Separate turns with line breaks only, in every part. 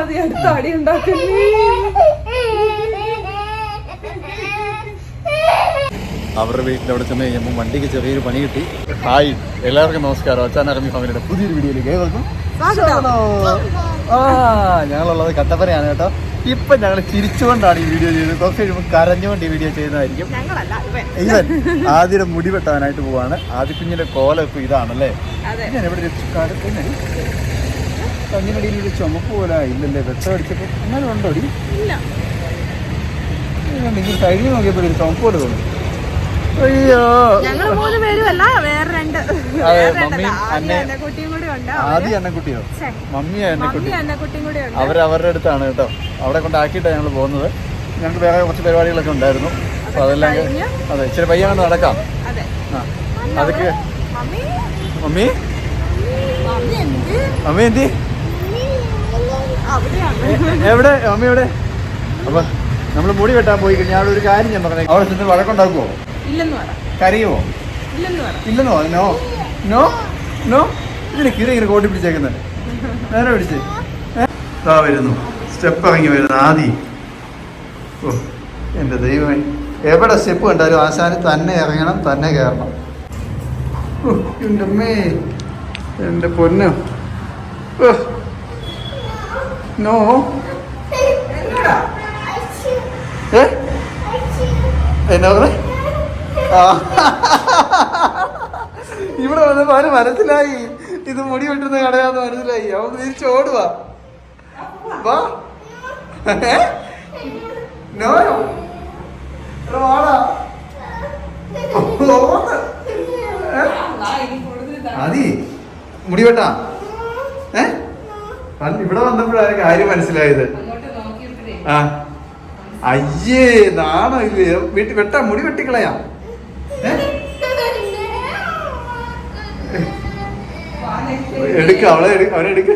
അത് അടുത്ത അടി ഉണ്ടാക്കുന്നേ.
അവരുടെ വീട്ടിൽ അവിടെ ചെന്ന് കഴിഞ്ഞപ്പോൾ വണ്ടിക്ക് ചെറിയൊരു പണി കിട്ടി. ഹായ് എല്ലാവർക്കും നമസ്കാരം. അച്ഛൻ ഇറങ്ങി ഫാമിലിയുടെ പുതിയൊരു വീഡിയോയിലേക്ക് ഏവർക്കും. ആ ഞങ്ങളുള്ളത് കട്ടപ്പനയാണ് കേട്ടോ. ഇപ്പൊ ഞങ്ങൾ ചിരിച്ചുകൊണ്ടാണ് ഈ വീഡിയോ ചെയ്തത്. കുറച്ച് കഴിയുമ്പോൾ കരഞ്ഞുകൊണ്ട് ഈ വീഡിയോ ചെയ്യുന്നതായിരിക്കും.
ആദ്യം ഇവൻ.
ഇവൻ ആദ്യയുടെ മുടി വെട്ടാനായിട്ട് പോവാണ്. ആദ്യ കുഞ്ഞിന്റെ കോലം ഇപ്പൊ ഇതാണല്ലേ ഞാൻ എവിടെ ഒരു ചുമപ്പ് പോലെ ഇല്ലല്ലേ? വെട്ടം അടിച്ചപ്പോൾ അങ്ങനെ ഉണ്ടോടി
ഇല്ല.
നിങ്ങൾ കഴിഞ്ഞ് നോക്കിയപ്പോൾ ഒരു ചുമപ്പ് പോലെ തോന്നി. അയ്യോ.
ഞങ്ങൾ മൂന്ന് പേരും അല്ല വേറെ രണ്ട് ആദ്യം ഉണ്ട്
മമ്മി
ഉണ്ട്.
അവരുടെ അടുത്താണ് കേട്ടോ. അവിടെ കൊണ്ടാക്കിയിട്ടാണ് ഞങ്ങൾ പോകുന്നത്. ഞങ്ങൾക്ക് വേറെ കുറച്ച് പരിപാടികളൊക്കെ ഉണ്ടായിരുന്നു. അപ്പൊ അതെല്ലാം അതെ ഇച്ചിരി പയ്യാണ് നടക്കാം. അതൊക്കെ
മമ്മി.
മമ്മി
എന്ത്?
എവിടെ? അമ്മ എവിടെ? അപ്പൊ നമ്മൾ മുടി വെട്ടാൻ പോയി കഴിഞ്ഞാൽ അവിടെ ഒരു കാര്യം ഞാൻ പറഞ്ഞു അവിടെ ചെന്ന് വഴക്കുണ്ടാക്കുമോ
പറ.
കരയുമോ
ഇല്ലെന്ന്
നോ. നോ? നോ? ഇതിന് കിറി ഇങ്ങനെ കോട്ടി പിടിച്ചേക്കുന്നത് നേരെ പിടിച്ച്. ഇതാ വരുന്നു. സ്റ്റെപ്പ് ഇറങ്ങി വരുന്നു ആദി. ഓ എന്റെ ദൈവമേ. എവിടെ സ്റ്റെപ്പ് കണ്ടാലും ആശാന് തന്നെ ഇറങ്ങണം തന്നെ കയറണം. എന്റെ എന്റെ അമ്മേ. എന്റെ പൊന്നോ. ഓ. നോ ഏ? എന്നാ പറഞ്ഞേ? ആ. ഇവിടെ വന്നപ്പോ അവന് മനസ്സിലായി. ഇത് മുടി വെട്ടുന്ന കടയാന്ന് മനസ്സിലായി. അവൻ തിരിച്ചു ഓടുവാ. വാ. ഏ? നോ വാടാ. ആദി മുടി വെട്ടാ. ഏ? ഇവിടെ വന്നപ്പോഴാണ് കാര്യം മനസ്സിലായത്. ആ. അയ്യേ നാണോ ഇത്? വീട്ടിൽ വെട്ടാ മുടി വെട്ടിക്കളയാ. എടുക്ക അവളെ അവനെ എടുക്ക.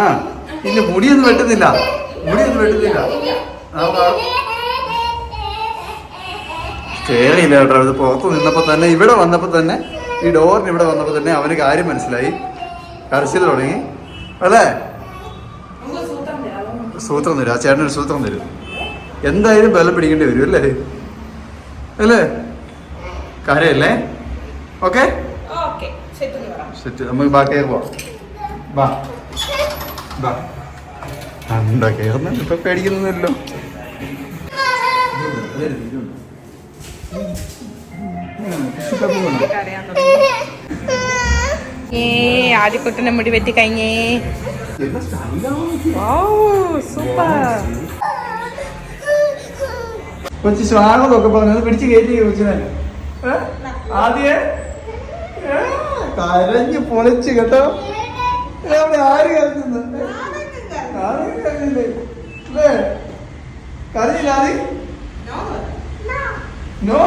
ആ. ഇല്ല മുടിയൊന്നും വെട്ടുന്നില്ല. മുടിയൊന്നും വെട്ടുന്നില്ല. കേറിയില്ല കേട്ടോ. അത് പുറത്ത് നിന്നപ്പോ തന്നെ ഇവിടെ വന്നപ്പോ തന്നെ ഈ ഡോറിന് ഇവിടെ വന്നപ്പോ തന്നെ അവന് കാര്യം മനസ്സിലായി. കരച്ചിൽ തുടങ്ങി? അല്ലേ? സൂത്രം തരും ആ ചേട്ടനൊരു സൂത്രം തരും. എന്തായാലും ബലം പിടിക്കേണ്ടി വരും അല്ലേ? അല്ലേ? കാര്യല്ലേ? ഓക്കെ? സെറ്റ് നമുക്ക് ബാക്കി പോവാം. ബാ. കയറുന്ന ഇപ്പൊ പേടിക്കുന്നല്ലോ
അറിയാൻ തുടങ്ങി. ഏ ആദ്യക്കുട്ടനെ മുടി വെട്ടി കഴിഞ്ഞേ. സൂപ്പർ.
കൊച്ചു സ്വാഗതമൊക്കെ പറഞ്ഞത് പിടിച്ച് കയറ്റി കൊച്ചിനെ? ആദ്യേ? കരഞ്ഞ് പൊളിച്ച് കേട്ടോ. അവിടെ ആര് കരഞ്ഞു ആരും കരഞ്ഞില്ലേ? കരഞ്ഞില്ല ആദി നോ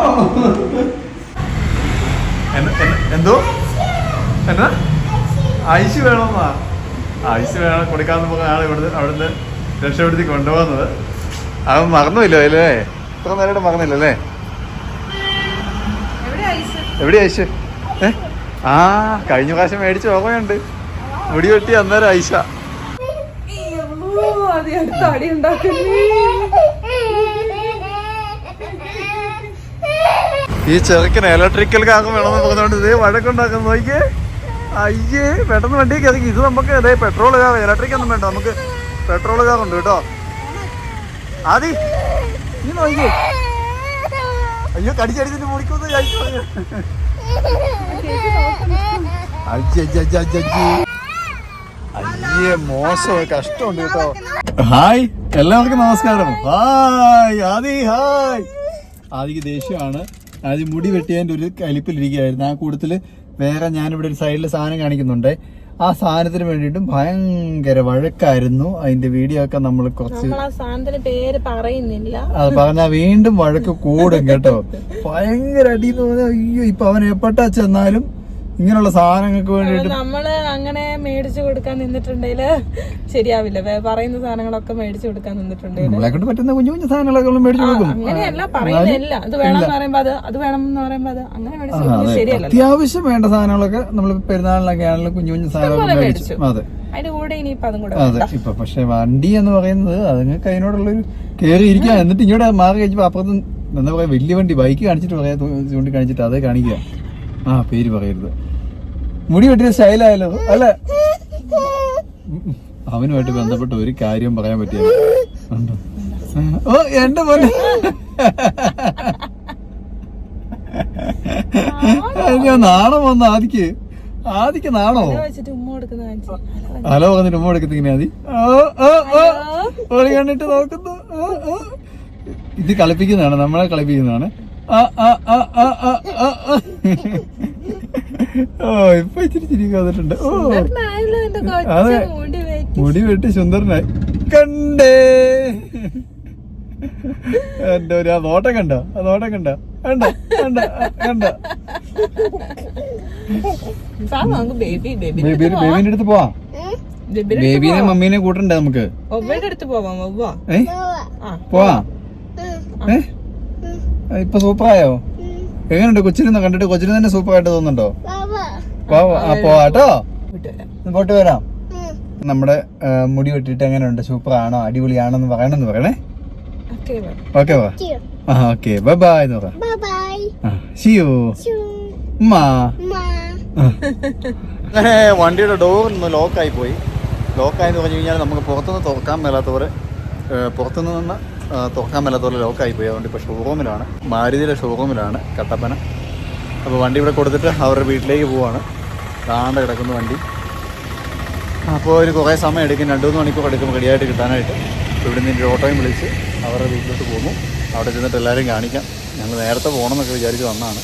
എന്തോ? എന്നാ? ഐസ് വേണമെന്നാ ഐസ് വേണം. പറഞ്ഞ ആൾ ഇവിടുന്ന് അവിടുന്ന് രക്ഷപ്പെടുത്തി കൊണ്ടുപോകുന്നത്. അവൻ മറന്നുമില്ലോ അല്ലേ ഇത്ര നേരം മറന്നില്ലല്ലേ?
എവിടെ ഐസ്?
ഏ? ആ കഴിഞ്ഞ പ്രാവശ്യം മേടിച്ച് ഓർമ്മയുണ്ട്. മുടി വെട്ടി അന്നേരം ഐസ. ഈ ചെറുക്കിന് ഇലക്ട്രിക്കൽ കാക്കം വേണമെന്ന് പറഞ്ഞുകൊണ്ട് ഇതേ വഴക്കുണ്ടാക്കാൻ നോക്കിയേ. അയ്യേ പെട്ടെന്ന് വണ്ടി കയറി. ഇത് നമുക്ക് ഇതേ പെട്രോൾ കാർ ഇലക്ട്രിക് ഒന്നും വേണ്ട. നമുക്ക് പെട്രോൾ കാർ ഉണ്ട് കേട്ടോ. ആദി നീ നോക്കിയേ അയ്യോ കടിച്ചടിച്ചിട്ട് മുടിക്കൊന്ന് അയ്യേ കഷ്ടമുണ്ട് കേട്ടോ. ഹായ് എല്ലാവർക്കും നമസ്കാരം. Hi Aadi hi. ആദിക്ക് ദേഷ്യമാണ്. ആദ്യം മുടി വെട്ടിയതിന്റെ ഒരു കലിപ്പിലിരിക്കുകയായിരുന്നു. ആ കൂട്ടത്തിൽ വേറെ ഞാനിവിടെ ഒരു സൈഡിൽ സാധനം കാണിക്കുന്നുണ്ട്. ആ സാധനത്തിന് വേണ്ടിയിട്ടും ഭയങ്കര വഴക്കായിരുന്നു. അതിന്റെ വീഡിയോ ഒക്കെ നമ്മൾ കുറച്ച്
പേര് പറയുന്നില്ല.
അത് പറഞ്ഞാൽ വീണ്ടും വഴക്ക് കൂടും കേട്ടോ. ഭയങ്കര അടി എന്ന് പറഞ്ഞാൽ അയ്യോ ഇപ്പൊ അവൻ എപ്പോട്ടാ ചെന്നാലും ഇങ്ങനെയുള്ള സാധനങ്ങൾക്ക് വേണ്ടിട്ട്
നമ്മൾ അങ്ങനെ മേടിച്ചു കൊടുക്കാൻ നിന്നിട്ടുണ്ടെങ്കിൽ ശരിയാവില്ല. പറയുന്ന സാധനങ്ങളൊക്കെ മേടിച്ചു കൊടുക്കാൻ നിന്നിട്ടുണ്ടെങ്കിൽ
നമ്മളെ പറ്റുന്ന കുഞ്ഞു കുഞ്ഞു സാധനങ്ങളൊക്കെ മേടിച്ചു കൊടുക്കും.
അങ്ങനെയല്ല പറയുന്നില്ല അത് വേണം എന്ന് പറയുമ്പോ അത് അത് വേണം എന്ന് പറയുമ്പോ അത് അങ്ങനെ മേടിച്ചു ശരിയല്ല
അത്യാവശ്യം വേണ്ട സാധനങ്ങളൊക്കെ നമ്മൾ പെരുന്നാളിനൊക്കെ ആണെങ്കിലും കുഞ്ഞു കുഞ്ഞു സാധനങ്ങൾ മേടിച്ചു. അതെ.
അതിന്റെ കൂടെ ഇനിയിപ്പൊ അതും കൂടെ
അതെ. ഇപ്പൊ പക്ഷെ വണ്ടി എന്ന് പറയുന്നത് അതുങ്ങൾക്ക് അതിനോടുള്ളൊരു കയറി ഇരിക്കുക. എന്നിട്ട് ഇങ്ങോട്ട് മാറി കഴിച്ചപ്പോ അപ്പുറത്ത് എന്താ പറയാ വലിയ വണ്ടി ബൈക്ക് കാണിച്ചിട്ട് പറയാ ചൂണ്ടി കാണിച്ചിട്ട് അതേ കാണിക്കുക. ആ പേര് പറയരുത്. മുടി വെട്ടിയ സ്റ്റൈലായാലോ? അല്ലേ. അവനുമായിട്ട് ബന്ധപ്പെട്ട ഒരു കാര്യം പറയാൻ പറ്റിയ ഓ എന്റെ പോലെ നാണം വന്ന ആദിക്ക്. ആദിക്ക് നാണോ? ഹലോ വന്നിട്ട് ഉമ്മ എടുക്കുന്ന ഇങ്ങനെ ആദി? ഓ ഓ ഓ. ഓളി കണ്ടിട്ട് നോക്കുന്നു. ഇത് കളിപ്പിക്കുന്നതാണ് നമ്മളെ കളിപ്പിക്കുന്നതാണ്. ആ, ആ, ആ, ആ, ആ. ഓ ഇപ്പൊ ഇച്ചിരി ചിരി വന്നിട്ടുണ്ട് ഓ. അതെ.
മുടി വെട്ടി.
സുന്ദരനായി. കണ്ടേ. എന്റെ ഒരു ആ നോട്ടം കണ്ടോ? ആ നോട്ടം കണ്ടോ? കണ്ട? കണ്ട? കണ്ട? ബേബിന്റെ അടുത്ത് പോവാം. ബേബിനെ മമ്മീനെ കൂട്ടണ്ടേ നമുക്ക്?
അടുത്ത് പോവാം
പോവാ. ഇപ്പൊ സൂപ്പറായോ? എങ്ങനെയുണ്ട്? കൊച്ചിനെ കണ്ടിട്ട് കൊച്ചിന് തന്നെ സൂപ്പർ ആയിട്ട് തോന്നുന്നുണ്ടോ? പോവാട്ടോ
വിട്ടുവരാം
പോട്ട് വരാം. നമ്മുടെ മുടി വെട്ടിട്ട് എങ്ങനെയുണ്ട്? സൂപ്പർ ആണോ അടിപൊളിയാണോ എന്ന് പറയണമെന്ന് പറയണേ
ഓക്കെ
ഓക്കെ. ബൈ ബൈ എന്ന് പറയാം. വണ്ടിയുടെ ഡോർ ഒന്ന് ലോക്കായി പോയി. ലോക്കായെന്ന് പറഞ്ഞു കഴിഞ്ഞാൽ നമുക്ക് പുറത്തുനിന്ന് തുറക്കാൻ മേലാത്തവരെ പുറത്തുനിന്ന് നിന്ന് തുറക്കാൻ മേലാത്തവരെ ലോക്കായി പോയി. അതുകൊണ്ട് ഇപ്പോൾ ഷോറൂമിലാണ് മാരുതിയുടെ ഷോറൂമിലാണ് കട്ടപ്പന. അപ്പോൾ വണ്ടി ഇവിടെ കൊടുത്തിട്ട് അവരുടെ വീട്ടിലേക്ക് പോവാണ്. താണ്ട് കിടക്കുന്ന വണ്ടി. അപ്പോൾ ഒരു കുറേ സമയം എടുക്കും. രണ്ട് മൂന്ന് മണിക്കൂർ എടുക്കും റെഡിയായിട്ട് കിട്ടാനായിട്ട്. ഇവിടെ നിന്ന് ഒരു ഓട്ടോയും വിളിച്ച് അവരുടെ വീട്ടിലോട്ട് പോകുന്നു. അവിടെ ചെന്നിട്ട് എല്ലാവരും കാണിക്കാം. ഞങ്ങൾ നേരത്തെ പോകണം എന്നൊക്കെ വിചാരിച്ച് വന്നാണ്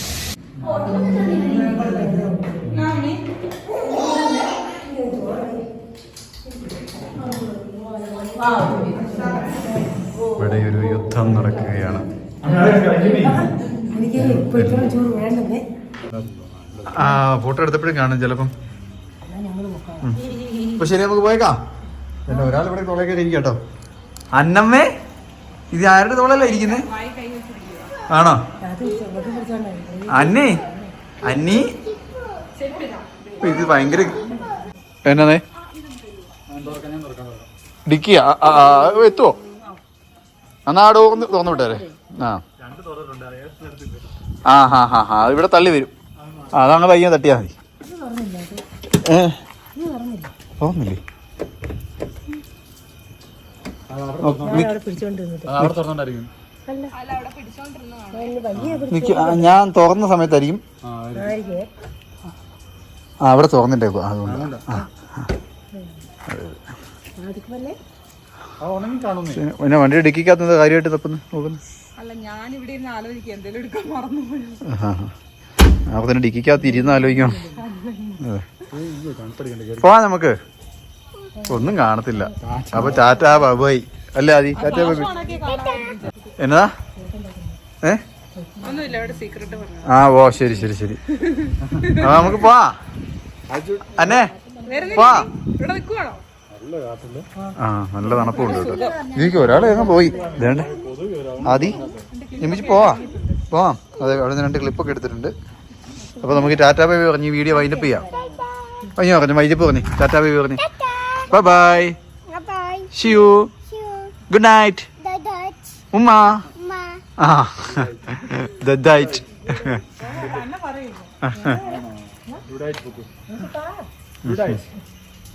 ഇവിടെ ഒരു യുദ്ധം നടക്കുകയാണ്. ആ ഫോട്ടോ എടുത്തപ്പോഴും കാണും ചിലപ്പം. അപ്പൊ ശരി നമുക്ക് പോയേക്കാം. പിന്നെ ഒരാൾ ഇവിടെ തോളൊക്കെ ഇരിക്കും കേട്ടോ അന്നമ്മേ ഇത് ആരുടെ തോളല്ല ഇരിക്കുന്നേ? ആണോ? അന്നേ അന്നി. ഇത് ഭയങ്കര എന്നേ ഡിക്കി ആ, ആ, ആ, എത്തുവോ? എന്നാ ആടോ ഡോർ തുറന്നു വിട്ടേരെ. ആ. ആ ഹാ ഹാ ഹാ ഇവിടെ തള്ളി വരും. അതങ്ങ് പയ്യെ തട്ടിയാ മതി. ഏ? ഞാൻ തുറന്ന സമയത്തായിരിക്കും. ആ അവിടെ തുറന്നിട്ടേക്കോ അതുകൊണ്ട്. പിന്നെ വണ്ടി ഡിക്കിക്കകത്ത് കാര്യമായിട്ട് തപ്പുന്നു? നോക്കുന്നു?
അല്ല ഞാൻ ഇവിടെ ഇരുന്ന് ആലോചിക്കുക എന്തെങ്കിലും എടുക്കാൻ മറന്നു പോയി
അപ്പൊ തന്നെ ഡിക്കിക്കകത്ത് ഇരുന്ന് ആലോചിക്കണം. പോവാ നമുക്ക്. ഒന്നും കാണത്തില്ല. അപ്പൊ ടാറ്റ ബൈ അല്ലേ അതി ടാറ്റ ബൈ എന്നതാ? ഏ?
ഒന്നുമില്ല അവിടെ സീക്രട്ട് പറഞ്ഞു
ആ ഓ ശരി ശരി ശരി. ആ നമുക്ക് പോവാ. അന്നെ പോവാ. ആ നല്ല തണുപ്പുണ്ട് കേട്ടോ ഇതിക്ക് ഒരാളെ ഞങ്ങൾ പോയി. ഇതേണ്ടേ? ആദി നിമിച്ച് പോവാ. പോവാം. അതെ അവിടെ നിന്ന് രണ്ട് ക്ലിപ്പൊക്കെ എടുത്തിട്ടുണ്ട്. അപ്പോൾ നമുക്ക് ടാറ്റാ ബൈ പറഞ്ഞ് ഈ വീഡിയോ വൈൻഡപ്പ് ചെയ്യാം. അയ്യോ പറഞ്ഞു വൈൻഡപ്പ് പറഞ്ഞു. ടാറ്റാ ബൈ പറഞ്ഞു. Bye bye see you good night ഉമ്മ ആ ദൈറ്റ്
ഗുഡ് പറയും